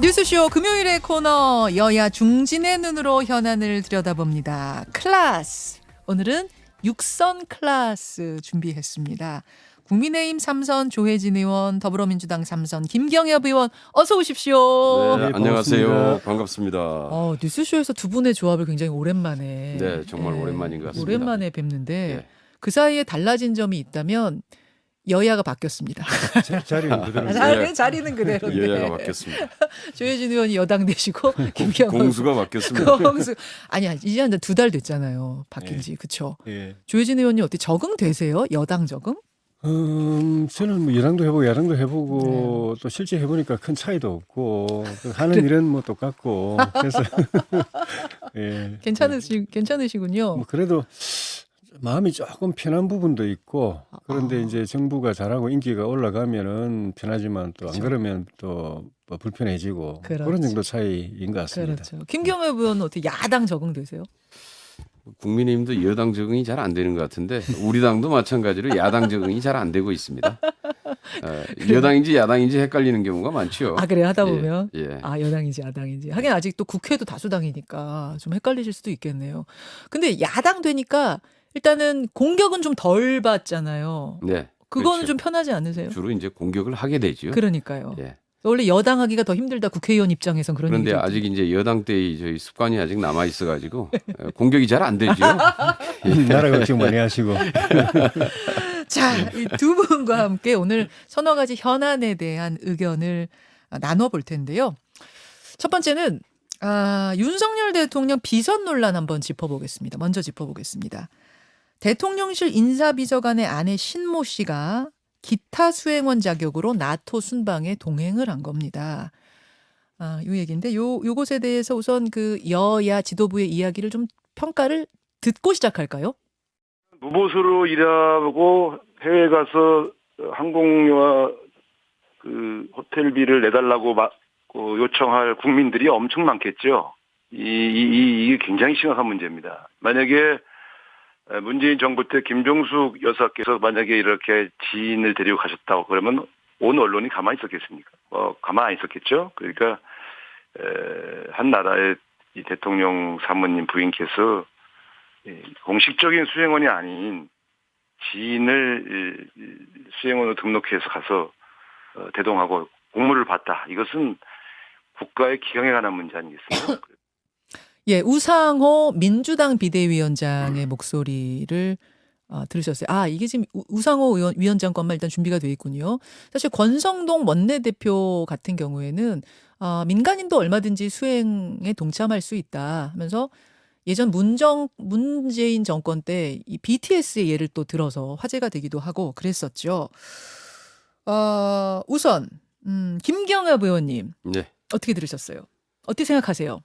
뉴스쇼 금요일의 코너 여야 중진의 눈으로 현안을 들여다봅니다. 클라스 오늘은 육선 클라스 준비했습니다. 국민의힘 삼선 조혜진 의원, 더불어민주당 삼선 김경엽 의원 어서 오십시오. 네, 네, 안녕하세요. 반갑습니다. 어, 뉴스쇼에서 두 분의 조합을 굉장히 오랜만에 네, 정말 오랜만인 것 같습니다. 오랜만에 뵙는데 네. 그 사이에 달라진 점이 있다면 여야가 바뀌었습니다. 자- 자리는 그대로. 자리, 자리는 그대로인데 여야가 바뀌었습니다. 조혜진 의원이 여당 되시고 김경엽 공수가 바뀌었습니다. 공수 아니 야 이제 한 두 달 됐잖아요 바뀐 네. 지 그쵸 예. 조혜진 의원님 어떻게 적응되세요 여당 적응 음, 저는 뭐 여당도 해보고 야당도 해보고 네. 또 실제 해보니까 큰 차이도 없고 그 하는 일은 뭐 똑같고 그래서 예. 괜찮으시 괜찮으시군요 뭐 그래도 마음이 조금 편한 부분도 있고 그런데 아. 이제 정부가 잘하고 인기가 올라가면은 편하지만 또 안 그렇죠. 그러면 또뭐 불편해지고 그렇죠. 그런 정도 차이인 것 같습니다. 그렇죠 김경엽 의원은 어떻게 야당 적응되세요 국민의힘도 여당 적응이 잘 안 되는 것 같은데 우리 당도 마찬가지로 야당 적응이 잘 안 되고 있습니다. 어, 여당인지 야당인지 헷갈리는 경우가 많죠. 아 그래 하다 예, 보면 예. 아 여당인지 야당인지 하긴 아직 또 국회도 다수당이니까 좀 헷갈리실 수도 있겠네요 근데 야당 되니까 일단은 공격은 좀 덜 받잖아요 네. 그거는 그렇죠. 좀 편하지 않으세요 주로 이제 공격을 하게 되죠. 그러니까요 예. 원래 여당하기가 더 힘들다 국회의원 입장에선 그런 그런데 아직 이제 여당 때의 저희 습관이 아직 남아 있어가지고 어, 공격이 잘 안 되죠. 나라 걱정 많이 하시고 자, 이 두 분과 함께 오늘 서너 가지 현안에 대한 의견을 아, 나눠볼 텐데요. 첫 번째는 아, 윤석열 대통령 비선 논란 한번 짚어보겠습니다. 먼저 짚어보겠습니다. 대통령실 인사비서관의 아내 신모 씨가 기타 수행원 자격으로 나토 순방에 동행을 한 겁니다. 아, 요 얘기인데 요 요것에 대해서 우선 그 여야 지도부의 이야기를 좀 평가를 듣고 시작할까요? 무보수로 일하고 해외 가서 항공료와 그 호텔비를 내달라고 마- 그 요청할 국민들이 엄청 많겠죠. 이, 이, 이- 굉장히 심각한 문제입니다. 만약에 문재인 정부 때 김종숙 여사께서 만약에 이렇게 지인을 데리고 가셨다고 그러면 온 언론이 가만히 있었겠습니까? 어, 가만히 있었겠죠. 그러니까 에, 한 나라의 이 대통령 사모님 부인께서 예, 공식적인 수행원이 아닌 지인을 수행원으로 등록해서 가서 어, 대동하고 공무를 받다. 이것은 국가의 기강에 관한 문제 아니겠습니까? 예, 우상호 민주당 비대위원장의 목소리를 어, 들으셨어요. 아, 이게 지금 우- 우상호 의원, 위원장 것만 일단 준비가 돼 있군요. 사실 권성동 원내대표 같은 경우에는 어, 민간인도 얼마든지 수행에 동참할 수 있다 하면서 예전 문정 문재인 정권 때 이 BTS의 예를 또 들어서 화제가 되기도 하고 그랬었죠. 어, 우선 음, 김경엽 의원님 네. 어떻게 들으셨어요? 어떻게 생각하세요?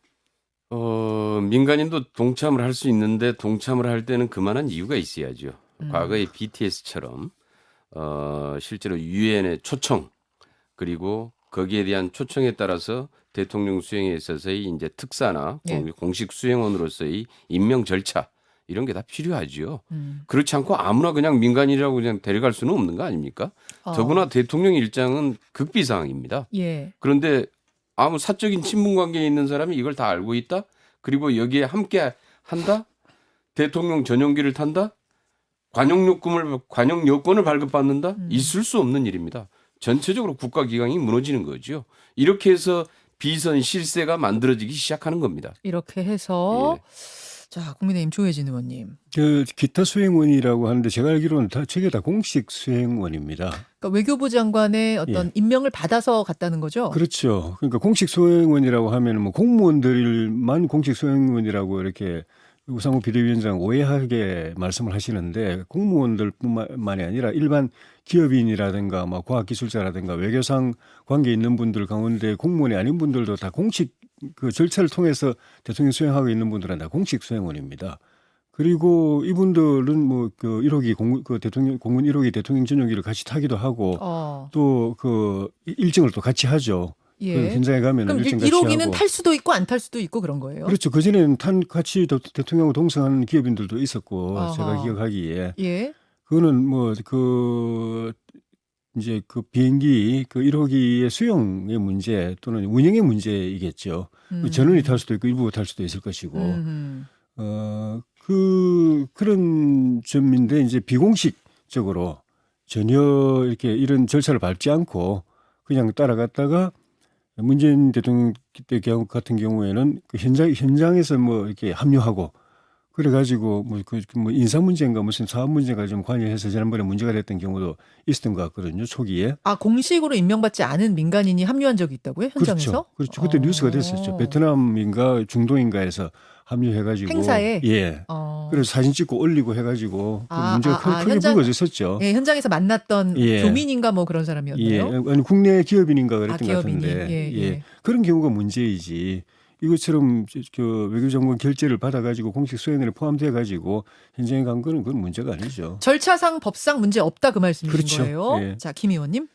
어, 민간인도 동참을 할 수 있는데 동참을 할 때는 그만한 이유가 있어야죠. 음. 과거의 BTS처럼 어, 실제로 유엔의 초청 그리고 거기에 대한 초청에 따라서 대통령 수행에 있어서의 이제 특사나 예. 공- 공식 수행원으로서의 임명 절차 이런 게 다 필요하지요. 음. 그렇지 않고 아무나 그냥 민간인이라고 그냥 데려갈 수는 없는 거 아닙니까? 어, 더구나 대통령 일장은 극비 사항입니다. 예. 그런데 아무 사적인 친분 관계에 있는 사람이 이걸 다 알고 있다? 그리고 여기에 함께 한다? 대통령 전용기를 탄다? 관용 요금을 관용 여권을 발급받는다? 음. 있을 수 없는 일입니다. 전체적으로 국가 기강이 무너지는 거죠. 이렇게 해서 비선 실세가 만들어지기 시작하는 겁니다. 이렇게 해서 예. 자 국민의힘 조혜진 의원님. 그 기타 수행원이라고 하는데 제가 알기로는 다 저게 다 공식 수행원입니다. 그러니까 외교부 장관의 어떤 예. 임명을 받아서 갔다는 거죠. 그렇죠. 그러니까 공식 수행원이라고 하면 뭐 공무원들만 공식 수행원이라고 이렇게 우상호 비대위원장 오해하게 말씀을 하시는데 공무원들뿐만이 아니라 일반 기업인이라든가 뭐 과학기술자라든가 외교상 관계 있는 분들 가운데 공무원이 아닌 분들도 다 공식 그 절차를 통해서 대통령 수행하고 있는 분들은 다 공식 수행원입니다. 그리고 이분들은 뭐 그 1호기 공, 그 대통령 공군 1호기 대통령 전용기를 같이 타기도 하고 어, 또 그 일정을 또 같이 하죠. 그 예. 현장에 가면 그럼 일정 같이 1호기는 하고. 탈 수도 있고 안 탈 수도 있고 그런 거예요. 그렇죠. 그 전에는 탄 같이 대- 대통령하고 동승하는 기업인들도 있었고 아하. 제가 기억하기에 예. 그거는 뭐 그 이제 그 비행기 그 1호기의 수용의 문제 또는 운영의 문제이겠죠. 음. 전원이 탈 수도 있고 일부가 탈 수도 있을 것이고 음. 어, 그, 그런 점인데, 이제 비공식적으로 전혀 이렇게 이런 절차를 밟지 않고 그냥 따라갔다가 문재인 대통령 때 경우 같은 경우에는 그 현장, 현장에서 뭐 이렇게 합류하고 그래가지고 뭐, 그, 그뭐 인사 문제인가 무슨 사업 문제가 좀 관여해서 지난번에 문제가 됐던 경우도 있었던 것 같거든요, 초기에. 아 공식으로 임명받지 않은 민간인이 합류한 적이 있다고요 현장에서? 그렇죠. 그렇죠. 그때 어. 뉴스가 됐었죠. 베트남인가 중동인가에서 합류해가지고. 행사에? 예. 어. 그래서 사진 찍고 올리고 해가지고 그 아, 문제가 아, 크, 아, 크게 현장- 불거졌었죠. 예, 현장에서 만났던 예. 교민인가 뭐 그런 예, 사람이었나요? 아니 국내 기업인인가 그랬던 아, 것 기업인이. 같은데, 예, 예. 그런 경우가 문제이지. 이것처럼 저- 그 외교장관 결재를 받아가지고 공식 수행을 포함돼가지고 현장에 간 거는 그건 문제가 아니죠. 절차상 법상 문제 없다 그 말씀이신 그렇죠. 거예요. 예. 자, 김 의원님.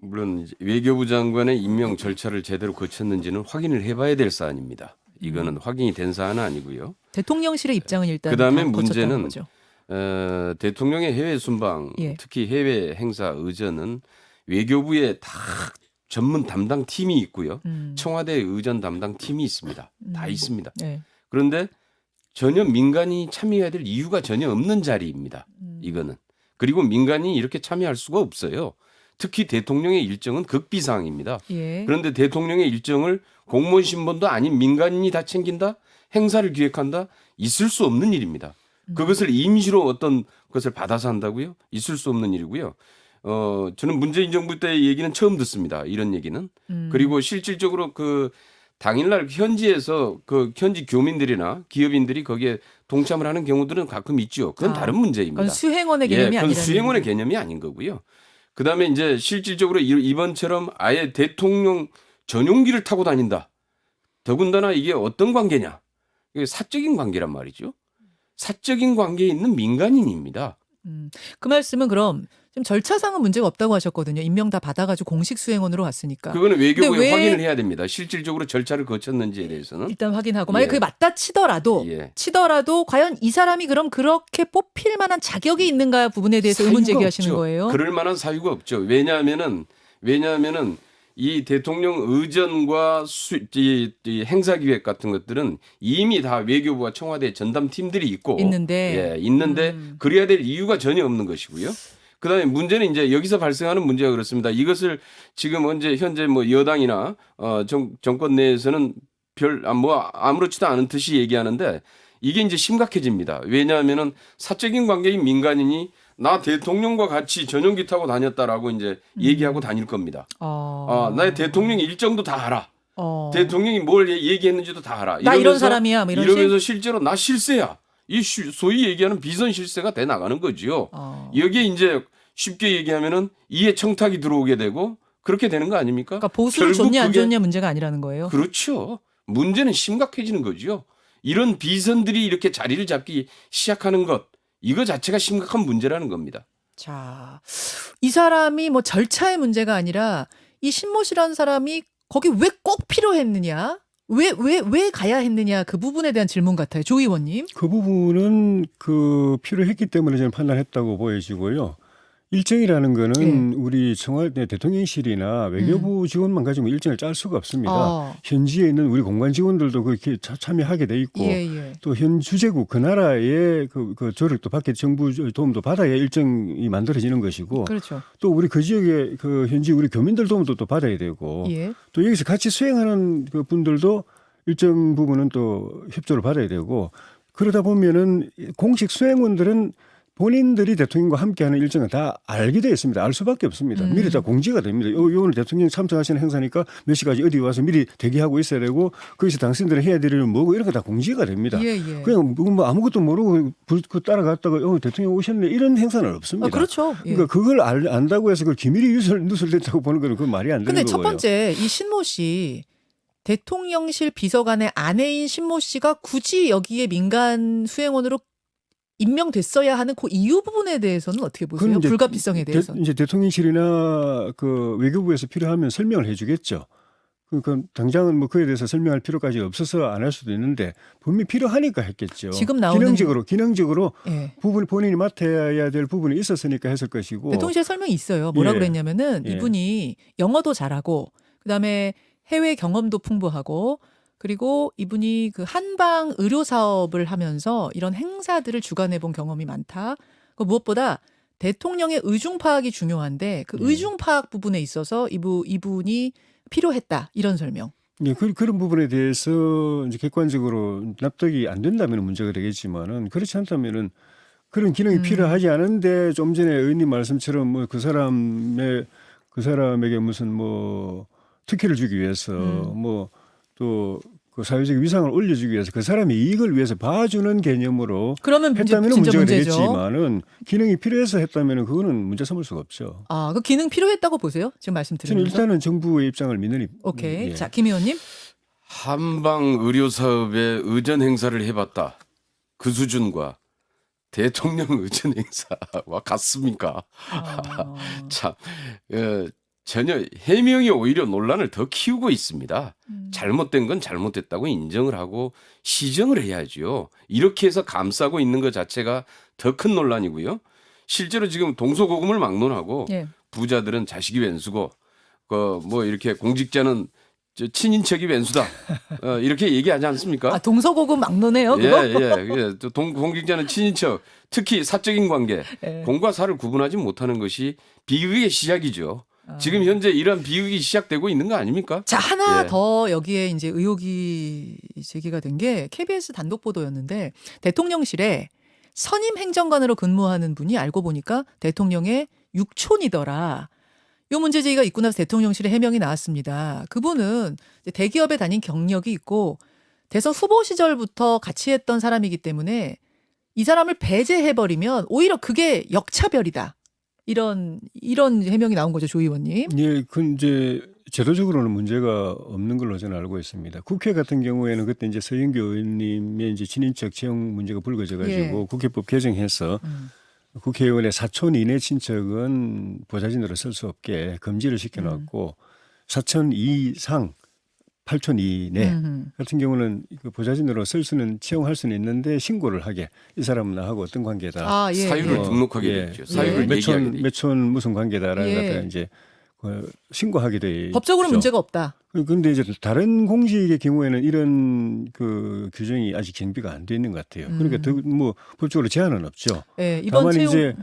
물론 이제 외교부 장관의 임명 절차를 제대로 거쳤는지는 확인을 해봐야 될 사안입니다. 이거는 확인이 된 사안은 아니고요. 대통령실의 입장은 일단 그다음에 다 문제는 거죠. 어, 대통령의 해외 순방, 예. 특히 해외 행사 의전은 외교부에 다 전문 담당 팀이 있고요. 음. 청와대 의전 담당 팀이 있습니다. 다 음. 있습니다. 네. 그런데 전혀 민간이 참여해야 될 이유가 전혀 없는 자리입니다. 음. 이거는 그리고 민간이 이렇게 참여할 수가 없어요. 특히 대통령의 일정은 극비사항입니다. 예. 그런데 대통령의 일정을 공무원 신분도 아닌 민간인이 다 챙긴다? 행사를 기획한다? 있을 수 없는 일입니다. 음. 그것을 임시로 어떤 것을 받아서 한다고요? 있을 수 없는 일이고요. 어, 저는 문재인 정부 때 얘기는 처음 듣습니다. 이런 얘기는. 음. 그리고 실질적으로 그 당일날 현지에서 그 현지 교민들이나 기업인들이 거기에 동참을 하는 경우들은 가끔 있죠. 그건 아, 다른 문제입니다. 그건 수행원의 개념이 예, 그건 아니라 수행원의 개념이 아닌 거고요. 그 다음에 이제 실질적으로 이- 이번처럼 아예 대통령 전용기를 타고 다닌다. 더군다나 이게 어떤 관계냐? 이게 사적인 관계란 말이죠. 사적인 관계에 있는 민간인입니다. 음. 그 말씀은 그럼 지금 절차상은 문제가 없다고 하셨거든요. 임명 다 받아가지고 공식 수행원으로 왔으니까. 그거는 외교부에 왜- 확인을 해야 됩니다. 실질적으로 절차를 거쳤는지에 대해서는. 일단 확인하고 만약 예. 그게 맞다 치더라도 예. 치더라도 과연 이 사람이 그럼 그렇게 뽑힐 만한 자격이 있는가 부분에 대해서 의문 제기하시는 없죠. 거예요. 그럴 만한 사유가 없죠. 왜냐하면은 왜냐하면은 이 대통령 의전과 수, 이, 이 행사 기획 같은 것들은 이미 다 외교부와 청와대 전담 팀들이 있고 있는데. 예, 있는데 음. 그래야 될 이유가 전혀 없는 것이고요. 그다음에 문제는 이제 여기서 발생하는 문제가 그렇습니다. 이것을 지금 현재 현재 뭐 여당이나 어 정, 정권 내에서는 별뭐 아무렇지도 않은 듯이 얘기하는데 이게 이제 심각해집니다. 왜냐하면은 사적인 관계인 민간인이 나 대통령과 같이 전용기 타고 다녔다라고 이제 음. 얘기하고 다닐 겁니다. 어. 아, 나의 대통령 일정도 다 알아. 어. 대통령이 뭘 얘- 얘기했는지도 다 알아. 나 이런 이러면서- 사람이야. 뭐 이런 이러면서 실제로 나 실세야. 이 시- 소위 얘기하는 비선 실세가 돼 나가는 거지요. 어. 여기에 이제 쉽게 얘기하면은 이해 청탁이 들어오게 되고 그렇게 되는 거 아닙니까? 그러니까 보수를 줬냐 안 줬냐 문제가 아니라는 거예요. 그렇죠. 문제는 심각해지는 거죠. 이런 비선들이 이렇게 자리를 잡기 시작하는 것 이거 자체가 심각한 문제라는 겁니다. 자, 이 사람이 뭐 절차의 문제가 아니라 이 신모 씨라는 사람이 거기 왜 꼭 필요했느냐? 왜, 왜, 왜 가야 했느냐? 그 부분에 대한 질문 같아요. 조 의원님. 그 부분은 그 필요했기 때문에 저는 판단했다고 보여지고요. 일정이라는 거는 예. 우리 청와대 대통령실이나 외교부 직원만 가지고 일정을 짤 수가 없습니다. 음. 어. 현지에 있는 우리 공관 직원들도 그렇게 차- 참여하게 돼 있고 예, 예. 또 현 주재국 그 나라의 그, 그 조력도 받게 정부 도움도 받아야 일정이 만들어지는 것이고 그렇죠. 또 우리 그 지역의 그 현지 우리 교민들 도움도 또 받아야 되고 예. 또 여기서 같이 수행하는 그 분들도 일정 부분은 또 협조를 받아야 되고 그러다 보면은 공식 수행원들은 본인들이 대통령과 함께하는 일정은 다 알게 되어 있습니다. 알 수밖에 없습니다. 음. 미리 다 공지가 됩니다. 요, 요 오늘 대통령 참석하시는 행사니까 몇 시까지 어디 와서 미리 대기하고 있어야 되고 거기서 당신들이 해야 될 일은 뭐고 이런 거 다 공지가 됩니다. 예, 예. 그냥 뭐, 뭐 아무것도 모르고 불, 그 따라갔다가 어, 대통령 오셨네 이런 행사는 없습니다. 아, 그렇죠. 예. 그러니까 그걸 알, 안다고 해서 그걸 기밀이 유설, 누설됐다고 보는 거는 그건 말이 안 되는 근데 거고요. 첫 번째 이 신모 씨 대통령실 비서관의 아내인 신모 씨가 굳이 여기에 민간 수행원으로 임명됐어야 하는 그 이유 부분에 대해서는 어떻게 보세요? 그건 이제 불가피성에 대해서. 대, 이제 대통령실이나 그 외교부에서 필요하면 설명을 해주겠죠. 그러니까 당장은 뭐 그에 대해서 설명할 필요까지 없어서 안 할 수도 있는데 분명히 필요하니까 했겠죠. 지금 나오는- 기능적으로 기능적으로 예. 부분 본인이 맡아야 될 부분이 있었으니까 했을 것이고 대통령실 설명이 있어요. 뭐라 예. 그랬냐면은 예. 이분이 영어도 잘하고 그다음에 해외 경험도 풍부하고 그리고 이분이 그 한방 의료 사업을 하면서 이런 행사들을 주관해 본 경험이 많다. 그 무엇보다 대통령의 의중 파악이 중요한데 그 예. 의중 파악 부분에 있어서 이부 이분이 필요했다. 이런 설명. 예, 그, 그런 부분에 대해서 이제 객관적으로 납득이 안 된다면 문제가 되겠지만은 그렇지 않다면은 그런 기능이 음. 필요하지 않은데 좀 전에 의원님 말씀처럼 뭐 그 사람의 그 사람에게 무슨 뭐 특혜를 주기 위해서 음. 뭐 또 그 사회적 위상을 올려주기 위해서 그 사람의 이익을 위해서 봐주는 개념으로 그러면 문제, 했다면 진짜 문제가 문제죠. 되겠지만은 기능이 필요해서 했다면 은 그거는 문제 삼을 수가 없죠. 아, 그 기능 필요했다고 보세요? 지금 저는 말씀드리면서. 일단은 정부의 입장을 믿는 입- 오케이. 예. 자, 김 의원님. 한방 의료 사업에 의전 행사를 해봤다. 그 수준과 대통령 의전 행사와 같습니까? 어, 참 어, 전혀 해명이 오히려 논란을 더 키우고 있습니다. 음. 잘못된 건 잘못됐다고 인정을 하고 시정을 해야지요. 이렇게 해서 감싸고 있는 것 자체가 더 큰 논란이고요. 실제로 지금 동서고금을 막론하고 예. 부자들은 자식이 왼수고 그 뭐 이렇게 공직자는 저 친인척이 왼수다. 어, 이렇게 얘기하지 않습니까? 아, 동서고금 막론해요, 예? 예, 예. 또 동, 공직자는 친인척, 특히 사적인 관계, 예. 공과 사를 구분하지 못하는 것이 비극의 시작이죠. 아. 지금 현재 이런 비극이 시작되고 있는 거 아닙니까? 자, 하나 예. 더 여기에 이제 의혹이 제기가 된 게 KBS 단독 보도였는데 대통령실에 선임 행정관으로 근무하는 분이 알고 보니까 대통령의 육촌이더라. 요 문제 제기가 있고 나서 대통령실에 해명이 나왔습니다. 그분은 대기업에 다닌 경력이 있고 대선 후보 시절부터 같이 했던 사람이기 때문에 이 사람을 배제해버리면 오히려 그게 역차별이다. 이런 이런 해명이 나온 거죠, 조 의원님. 예, 그 이제 제도적으로는 문제가 없는 걸로 저는 알고 있습니다. 국회 같은 경우에는 그때 이제 서영교 의원님의 이제 친인척 채용 문제가 불거져 가지고 예. 국회법 개정해서 음. 국회의원의 사촌 이내 친척은 보좌진으로 쓸 수 없게 금지를 시켜놨고 음. 사촌 이상 팔촌 이내 음. 같은 경우는 그 보좌진으로 쓸 수는 채용할 수는 있는데 신고를 하게 이 사람은 나하고 어떤 관계다. 아, 예. 사유를 예. 등록하게 예. 되죠. 사유를 예. 몇 얘기하게 촌 되죠. 몇촌 무슨 관계다라는 예. 것들 이제 그 신고하게 돼. 법적으로. 문제가 없다. 그런데 이제 다른 공직의 경우에는 이런 그 규정이 아직 정비가 안 돼 있는 것 같아요. 그러니까 더뭐 법적으로 제한은 없죠. 예, 이번 다만 채용 이제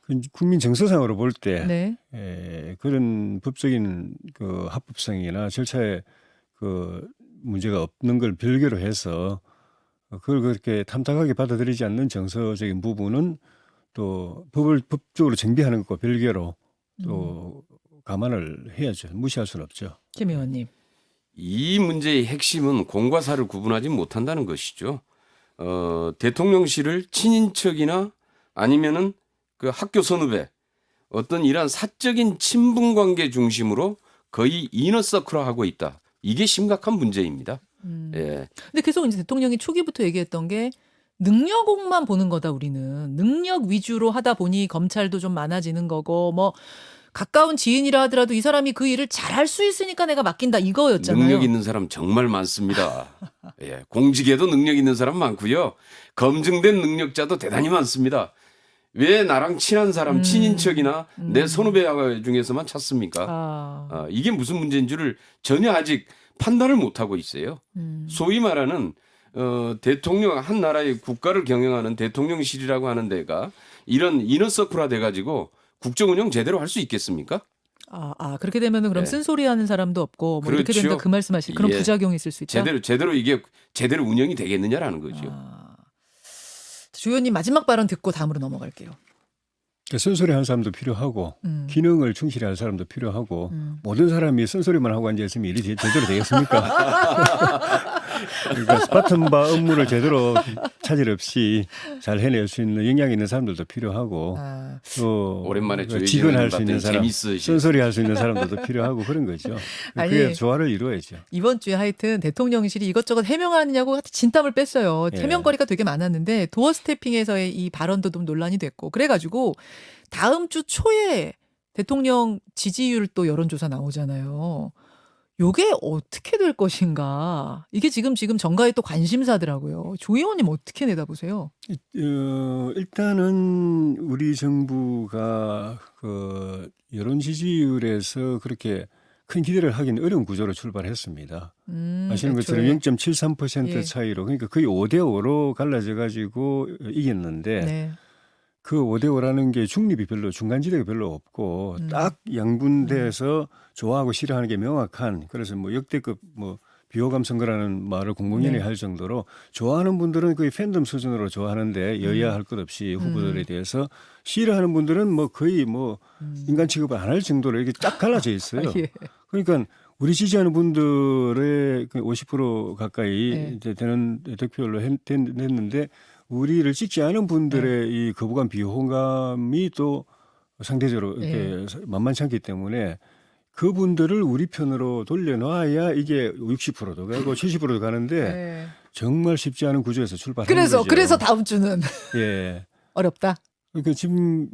그 국민 정서상으로 볼때 네. 에, 그런 법적인 그 합법성이나 절차에 그 문제가 없는 걸 별개로 해서 그걸 그렇게 탐탁하게 받아들이지 않는 정서적인 부분은 또 법을 법적으로 정비하는 것과 별개로 또 감안을 해야죠. 무시할 수는 없죠. 김 의원님. 이 문제의 핵심은 공과 사를 구분하지 못한다는 것이죠. 어, 대통령실을 친인척이나 아니면은 그 학교 선후배 어떤 이러한 사적인 친분 관계 중심으로 거의 이너서클화 하고 있다. 이게 심각한 문제입니다. 음. 예. 근데 계속 이제 대통령이 초기부터 얘기했던 게 능력만 보는 거다 우리는 능력 위주로 하다 보니 검찰도 좀 많아지는 거고 뭐 가까운 지인이라 하더라도 이 사람이 그 일을 잘할 수 있으니까 내가 맡긴다 이거였잖아요. 능력 있는 사람 정말 많습니다. 예, 공직에도 능력 있는 사람 많고요. 검증된 능력자도 대단히 많습니다. 왜 나랑 친한 사람, 음. 친인척이나 음. 내 선후배 중에서만 찾습니까? 아, 아, 이게 무슨 문제인 줄을 전혀 아직 판단을 못 하고 있어요. 음. 소위 말하는 어, 대통령 한 나라의 국가를 경영하는 대통령실이라고 하는 데가 이런 이너서클화 돼가지고 국정 운영 제대로 할 수 있겠습니까? 아, 아 그렇게 되면은 그럼 네. 쓴소리하는 사람도 없고 뭐 이렇게 그렇죠. 된다 그 말씀하실 그런 예. 부작용이 있을 수 있다. 제대로 제대로 이게 제대로 운영이 되겠느냐라는 거죠. 아. 조 의원님 마지막 발언 듣고 다음으로 넘어갈게요. 그러니까 쓴소리 하는 사람도 필요하고 음. 기능을 충실히 할 사람도 필요하고 음. 모든 사람이 쓴소리만 하고 앉아 있으면 일이 제- 제대로 되겠습니까? 그러니까 맡은 바 업무를 제대로 차질 없이 잘 해낼 수 있는 역량 있는 사람들도 필요하고 아, 또 오랜만에 직원할 수 있는 사람. 쓴소리 할 수 있는 사람들도 필요하고 그런 거죠. 아니, 그게 조화를 이루어야죠. 이번 주에 하여튼 대통령실이 이것저것 해명하느냐고 하여튼 진땀을 뺐어요. 예. 해명거리가 되게 많았는데 도어 스태핑에서의 이 발언도 좀 논란이 됐고 그래가지고 다음 주 초에 대통령 지지율 또 여론조사 나오잖아요. 요게 어떻게 될 것인가. 이게 지금 지금 정가의 또 관심사더라고요. 조 의원님 어떻게 내다보세요? 어, 일단은 우리 정부가 그 여론 지지율에서 그렇게 큰 기대를 하기는 어려운 구조로 출발했습니다. 음, 아시는 것처럼 애초에. 0.73% 예. 차이로 그러니까 거의 5대 5로 갈라져 가지고 이겼는데 네. 그 5대 5라는 게 중립이 별로 중간 지대가 별로 없고 음. 딱 양분돼서 좋아하고 싫어하는 게 명확한 그래서 뭐 역대급 뭐 비호감 선거라는 말을 공공연히 네. 할 정도로 좋아하는 분들은 거의 팬덤 수준으로 좋아하는데 여야 할 것 없이 후보들에 음. 대해서 싫어하는 분들은 뭐 거의 뭐 음. 인간 취급을 안 할 정도로 이렇게 쫙 갈라져 있어요. 예. 그러니까 우리 지지하는 분들의 그50% 가까이 네. 이제 되는 득표율로 했, 했는데 우리를 찍지 않은 분들의 네. 이 거부감 비호감이 또 상대적으로 이렇게 네. 만만치 않기 때문에 그분들을 우리 편으로 돌려놔야 이게 60%도 가고 70%도 가는데 네. 정말 쉽지 않은 구조에서 출발하는 그래서 거죠. 그래서 다음 주는 예. 어렵다. 그러니까 지금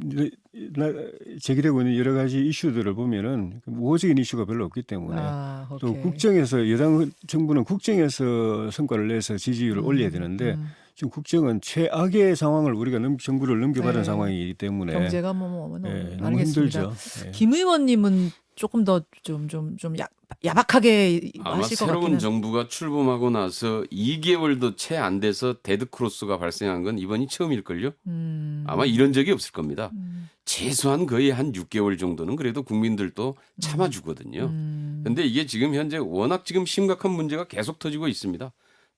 나- 제기되고 있는 여러 가지 이슈들을 보면은 우호적인 이슈가 별로 없기 때문에 아, 또 오케이. 국정에서 여당 정부는 국정에서 성과를 내서 지지율을 음, 올려야 되는데 음. 지금 국정은 최악의 상황을 우리가 넘, 정부를 넘겨받은 네. 상황이기 때문에 경제가 뭐, 뭐, 뭐 예, 너무 알겠습니다. 힘들죠. 예. 김 의원님은 조금 더 좀 좀 좀 야박하게 아마 하실 것 새로운 같기는. 정부가 출범하고 나서 2개월도 채 안 돼서 데드 크로스가 발생한 건 이번이 처음일걸요. 음. 아마 이런 적이 없을 겁니다. 음. 최소한 거의 한 6개월 정도는 그래도 국민들도 참아주거든요. 음. 근데 이게 지금 현재 워낙 지금 심각한 문제가 계속 터지고 있습니다.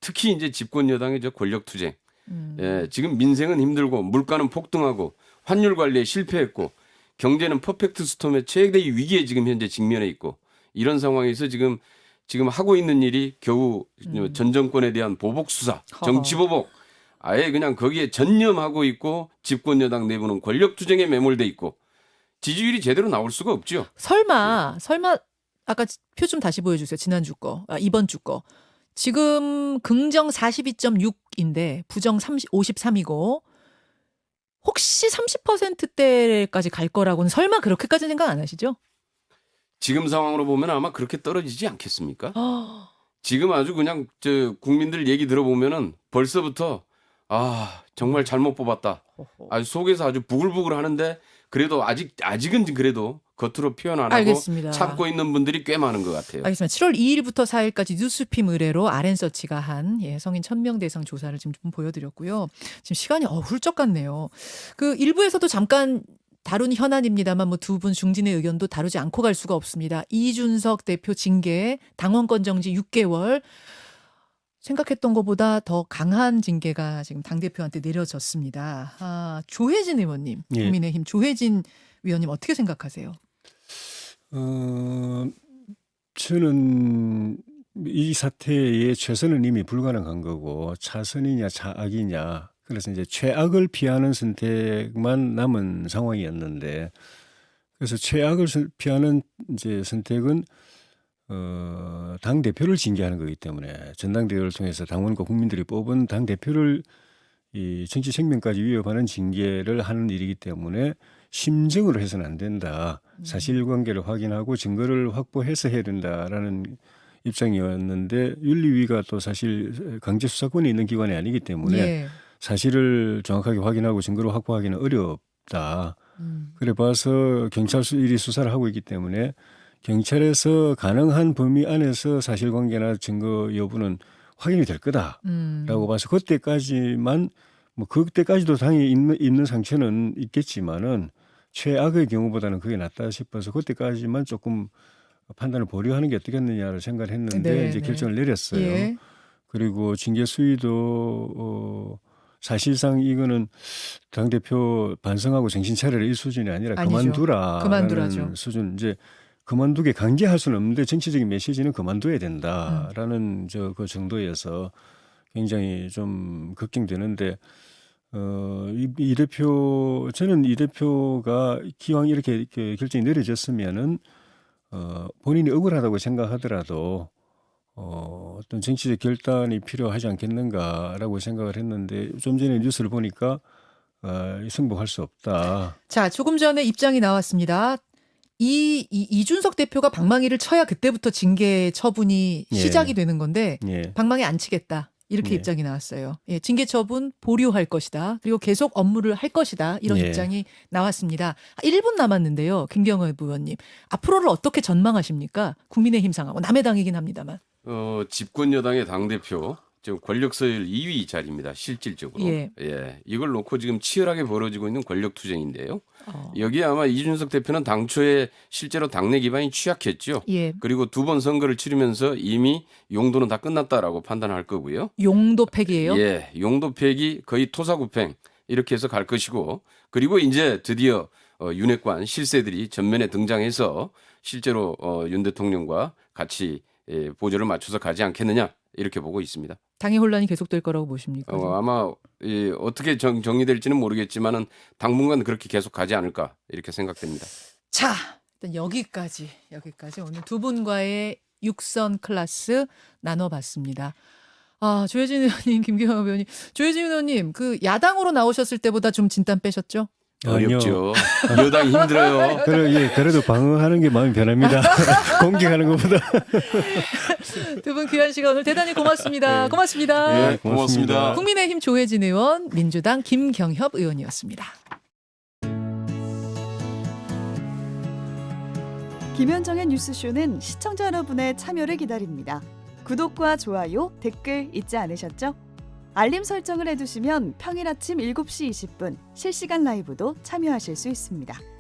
특히 이제 집권 여당의 저 권력 투쟁. 음. 예, 지금 민생은 힘들고 물가는 폭등하고 환율 관리에 실패했고 경제는 퍼펙트 스톰의 최대 위기에 지금 현재 직면해 있고 이런 상황에서 지금 지금 하고 있는 일이 겨우 전 정권에 대한 보복 수사, 정치 보복. 아예 그냥 거기에 전념하고 있고 집권 여당 내부는 권력 투쟁에 매몰돼 있고 지지율이 제대로 나올 수가 없죠. 설마 설마 아까 표 좀 다시 보여주세요. 지난주 거, 아, 이번 주 거. 지금 긍정 42.6인데 부정 30, 53이고 혹시 30%대까지 갈 거라고는 설마 그렇게까지 생각 안 하시죠? 지금 상황으로 보면 아마 그렇게 떨어지지 않겠습니까? 아, 지금 아주 그냥 저 국민들 얘기 들어보면은 벌써부터 아 정말 잘못 뽑았다. 아주 속에서 아주 부글부글 하는데 그래도 아직 아직은 그래도 겉으로 표현 안 하고 알겠습니다. 참고 있는 분들이 꽤 많은 것 같아요. 알겠습니다. 7월 2일부터 4일까지 뉴스핌 의뢰로 아랜서치가 한 예, 성인 1000명 대상 조사를 지금 좀 보여드렸고요. 지금 시간이 어, 훌쩍 갔네요. 그 일부에서도 잠깐 다룬 현안입니다만 뭐 두 분 중진의 의견도 다루지 않고 갈 수가 없습니다. 이준석 대표 징계, 당원권 정지 6개월. 생각했던 것보다 더 강한 징계가 지금 당 대표한테 내려졌습니다. 아, 조혜진 의원님, 예. 국민의힘 조혜진 위원님 어떻게 생각하세요? 어, 저는 이 사태의 최선은 이미 불가능한 거고 차선이냐 차악이냐 그래서 이제 최악을 피하는 선택만 남은 상황이었는데 그래서 최악을 선- 피하는 이제 선택은 어, 당 대표를 징계하는 거기 때문에 전당대회를 통해서 당원과 국민들이 뽑은 당 대표를 이 정치 생명까지 위협하는 징계를 하는 일이기 때문에 심증으로 해서는 안 된다. 사실관계를 확인하고 증거를 확보해서 해야 된다라는 입장이었는데 윤리위가 또 사실 강제 수사권이 있는 기관이 아니기 때문에 예. 사실을 정확하게 확인하고 증거를 확보하기는 어렵다. 음. 그래 봐서 경찰 수 일이 수사를 하고 있기 때문에 경찰에서 가능한 범위 안에서 사실관계나 증거 여부는 확인이 될 거다라고 음. 봐서 그때까지만 뭐 그때까지도 당연히 있는, 있는 상처는 있겠지만은 최악의 경우보다는 그게 낫다 싶어서 그때까지만 조금 판단을 보류하는 게 어떻겠느냐를 생각을 했는데 네, 이제 네. 결정을 내렸어요. 예. 그리고 징계 수위도 어 사실상 이거는 당 대표 반성하고 정신 차려라 이 수준이 아니라 아니죠. 그만두라 그만두라죠. 수준 이제 그만두게 강제할 수는 없는데 정치적인 메시지는 그만둬야 된다라는 저그 정도여서 굉장히 좀 걱정되는데 어 이 이 대표 저는 이 대표가 기왕 이렇게, 이렇게 결정이 내려졌으면은 어 본인이 억울하다고 생각하더라도 어, 어떤 정치적 결단이 필요하지 않겠는가라고 생각을 했는데 좀 전에 뉴스를 보니까 어, 승복할 수 없다. 자, 조금 전에 입장이 나왔습니다. 이, 이 이준석 대표가 방망이를 쳐야 그때부터 징계 처분이 예. 시작이 되는 건데 예. 방망이 안 치겠다. 이렇게 예. 입장이 나왔어요. 예, 징계 처분 보류할 것이다. 그리고 계속 업무를 할 것이다. 이런 예. 입장이 나왔습니다. 1분 남았는데요. 김경엽 의원님. 앞으로를 어떻게 전망하십니까? 국민의힘 상하고 남의 당이긴 합니다만. 어, 집권 여당의 당 대표 지금 권력 서열 2위 자리입니다. 실질적으로. 예. 이걸 놓고 지금 치열하게 벌어지고 있는 권력 투쟁인데요. 어, 여기에 아마 이준석 대표는 당초에 실제로 당내 기반이 취약했죠. 예. 그리고 두 번 선거를 치르면서 이미 용도는 다 끝났다라고 판단할 거고요. 용도 팩이에요. 예, 용도 폐기 거의 토사구팽 이렇게 해서 갈 것이고 그리고 이제 드디어 어, 윤핵관 실세들이 전면에 등장해서 실제로 어, 윤 대통령과 같이 예, 보조를 맞춰서 가지 않겠느냐 이렇게 보고 있습니다. 당의 혼란이 계속될 거라고 보십니까? 어, 아마 예, 어떻게 정, 정리될지는 모르겠지만은 당분간 그렇게 계속 가지 않을까 이렇게 생각됩니다. 자, 일단 여기까지 여기까지 오늘 두 분과의 육선 클래스 나눠봤습니다. 아 조혜진 의원님, 김경호 의원님, 조혜진 의원님 그 야당으로 나오셨을 때보다 좀 진땀 빼셨죠? 어렵죠. 여당이 힘들어요. 그래, 예, 그래도 방어하는 게 마음이 변합니다. 공격하는 것보다. 두 분 귀한 시간 오늘 대단히 고맙습니다. 네. 고맙습니다. 예, 고맙습니다. 국민의힘 조혜진 의원, 민주당 김경협 의원이었습니다. 김현정의 뉴스쇼는 시청자 여러분의 참여를 기다립니다. 구독과 좋아요, 댓글 잊지 않으셨죠? 알림 설정을 해두시면 평일 아침 7시 20분 실시간 라이브도 참여하실 수 있습니다.